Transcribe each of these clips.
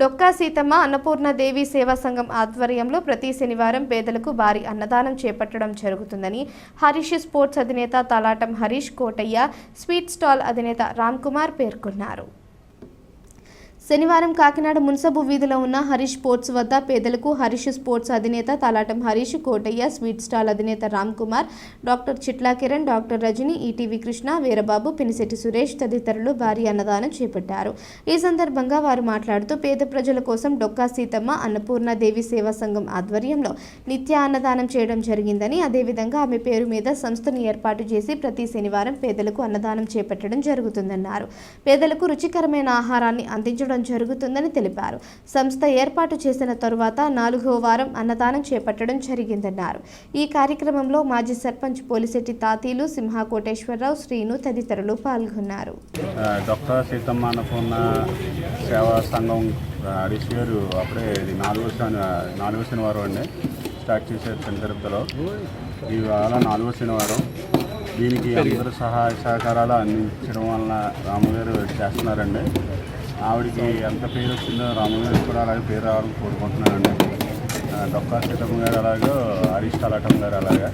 డొక్కా సీతమ్మ అన్నపూర్ణ దేవి సేవా సంఘం ఆధ్వర్యంలో ప్రతి శనివారం పేదలకు భారీ అన్నదానం చేపట్టడం జరుగుతుందని హరీష్ స్పోర్ట్స్ అధినేత తలాటం హరీష్ కోటయ్య స్వీట్ స్టాల్ అధినేత రామ్ కుమార్ పేర్కొన్నారు. శనివారం కాకినాడ మున్సబు వీధిలో ఉన్న హరీష్ స్పోర్ట్స్ వద్ద పేదలకు హరీష్ స్పోర్ట్స్ అధినేత తలాటం హరీష్ కోటయ్య స్వీట్ స్టాల్ అధినేత Ram Kumar doctor Chitla Kiran doctor Rajani ETV Krishna Veerababu Pinisetti Suresh తదితరులు భారీ అన్నదానం చేపట్టారు. ఈ సందర్భంగా వారు మాట్లాడుతూ పేద ప్రజల కోసం డొక్కా సీతమ్మ అన్నపూర్ణ దేవి సేవా సంఘం ఆధ్వర్యంలో నిత్య అన్నదానం చేయడం జరిగిందని అదేవిధంగా ఆమె పేరు మీద సంస్థను ఏర్పాటు చేసి ప్రతి శనివారం పేదలకు అన్నదానం చేపట్టడం జరుగుతుందన్నారు. పేదలకు రుచికరమైన ఆహారాన్ని అందించడం జరుగుతుందని తెలిపారు. సంస్థ ఏర్పాటు చేసిన తరువాత నాలుగో వారం అన్నదానం చేపట్టడం జరిగిందన్నారు. ఈ కార్యక్రమంలో మాజీ సర్పంచ్ పోలిశెట్టి తాతీలు సింహ కోటేశ్వరరావు శ్రీను తదితరులు పాల్గొన్నారు. డాక్టర్ సీతమ్మ అన్నపూర్ణ సేవా సంఘం హరీష్ గారు అప్పుడే ఇది నాలుగో శని నాలుగో శనివారం అండి స్టార్ట్ చేశారు చిన్న తిరుపతిలో ఇవాళ నాలుగో శనివారం. దీనికి అందరూ సహాయ సహకారాలు అందించడం వలన రామగారు చేస్తున్నారండి. ఆవిడకి ఎంత పేరు వచ్చిందో రామగారు కూడా అలాగే పేరు రావాలని కోరుకుంటున్నానండి. డొక్కా సీతమ్మ గారు అలాగే హరీష్ తలాటం గారు అలాగా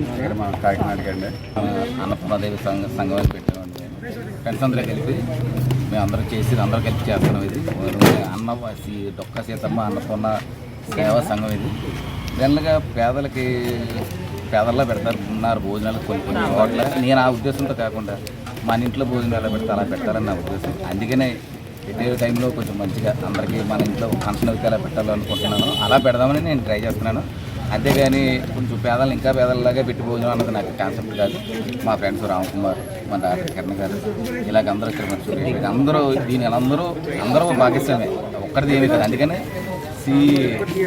ఇక్కడ మన కాకినాడకి అండి. అన్నపూర్ణాదేవి సంఘ సంఘం పెట్టామండి ఫ్రెండ్స్ అందరూ కలిపి మేము అందరూ చేసి అందరూ కలిపి చేస్తున్నాం ఇది. అన్న డొక్కా సీతమ్మ అన్నపూర్ణ సేవా సంఘం ఇది. జనరల్గా పేదలకి పేదల్లో పెడతారు ఉన్నారు భోజనాలు కొన్ని కొన్ని హోటల్ నేను ఆ ఉద్దేశంతో కాకుండా మన ఇంట్లో భోజనాలు ఎలా పెడతా అలా పెట్టాలని నా ఉద్దేశం. అందుకనే పెట్టే టైంలో కొంచెం మంచిగా అందరికీ మన ఇంట్లో ఫంక్షన్ ఎలా పెట్టాలనుకుంటున్నాను. అలా పెడదామని నేను ట్రై చేస్తున్నాను. అంతేగాని కొంచెం పేదలు ఇంకా పేదలలాగా పెట్టిపోదాం అన్నది నాకు కాన్సెప్ట్ కాదు. మా ఫ్రెండ్స్ రామ్కుమార్ మన మా డాక్టర్ కిరణ్ గారు ఇలాగ అందరూ ఇక్కడ అందరూ దీని అందరూ అందరూ భాగస్వామే. ఒక్కరిది ఏమీ కాదు. అందుకనే సి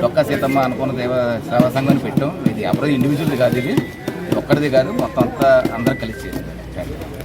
ఒక్క సీతమ్మ అనుకున్న దేవ సేవా సంఘాన్ని పెట్టాం. ఇది ఎవరో ఇండివిజువల్ది కాదు ఇది. ఒక్కరిది కాదు. మొత్తం అంతా అందరూ కలిసి.